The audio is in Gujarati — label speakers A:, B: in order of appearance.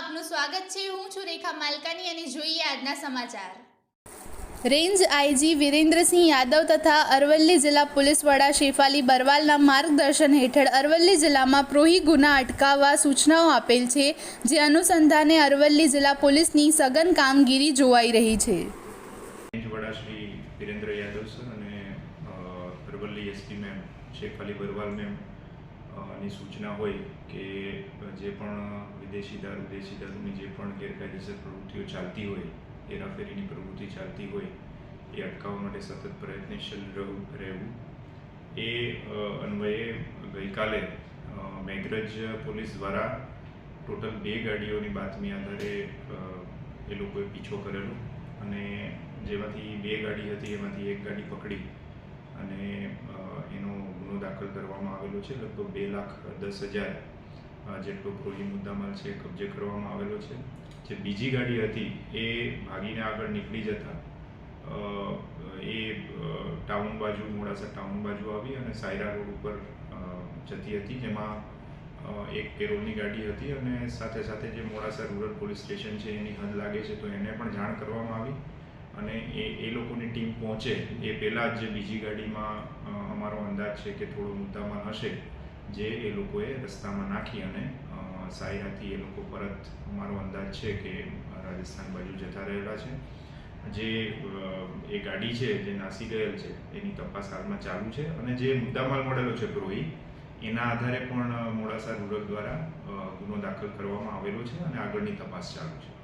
A: સ્વાગત છે. હું છું રેખા માલકાની અને જોઈએ આજના સમાચાર. રેન્જ આઈજી વિરેન્દ્રસિંહ યાદવ તથા અરવલ્લી જિલ્લા પોલીસ વડા શેફાલી બરવાલના માર્ગદર્શન હેઠળ અરવલ્લી જિલ્લામાં પ્રોહી ગુના અટકાવવા સૂચનાઓ આપેલ છે જે અનુસંધાને અરવલ્લી જિલ્લા પોલીસની સઘન કામગીરી જોવાઈ રહી છે.
B: રેન્જ વડા શ્રી વિરેન્દ્ર યાદવ સર અને Aravalli SP ma'am Shefali Barwal ma'am ની સૂચના હોય કે જે પણ વિદેશી દારૂ દેશી દારૂની જે પણ ગેરકાયદેસર પ્રવૃત્તિઓ ચાલતી હોય, હેરાફેરીની પ્રવૃત્તિ ચાલતી હોય, એ અટકાવવા માટે સતત પ્રયત્નશીલ રહેવું. એ અન્વયે ગઈકાલે મેઘરજ પોલીસ દ્વારા ટોટલ બે ગાડીઓની બાતમી આધારે એ લોકોએ પીછો કરેલો અને જેમાંથી બે ગાડી હતી, એમાંથી એક ગાડી પકડી. દાખલ કરવામાં આવેલો છે, લગભગ બે લાખ દસ હજાર જેટલો પ્રોહી મુદ્દામાલ છે કબજે કરવામાં આવેલો છે. જે બીજી ગાડી હતી એ ભાગીને આગળ નીકળી જતા એ ટાઉન બાજુ, મોડાસા ટાઉન બાજુ આવી અને સાયરા રોડ ઉપર જતી હતી, જેમાં એક પેરોલની ગાડી હતી અને સાથે સાથે જે મોડાસા રૂરલ પોલીસ સ્ટેશન છે એની હદ લાગે છે તો એને પણ જાણ કરવામાં આવી અને એ એ લોકોની ટીમ પહોંચે એ પહેલાં જ બીજી ગાડીમાં અમારો અંદાજ છે કે થોડો મુદ્દામાં હશે, જે એ લોકોએ રસ્તામાં નાખી અને સાયરાથી એ લોકો પરત અમારો અંદાજ છે કે રાજસ્થાન બાજુ જતા રહેલા છે. જે એ ગાડી છે જે નાસી ગયેલ છે, એની તપાસ હાલમાં ચાલુ છે અને જે મુદ્દામાલ મળેલો છે ગ્રોહી એના આધારે પણ મોડાસા રૂરલ દ્વારા ગુનો દાખલ કરવામાં આવેલો છે અને આગળની તપાસ ચાલુ છે.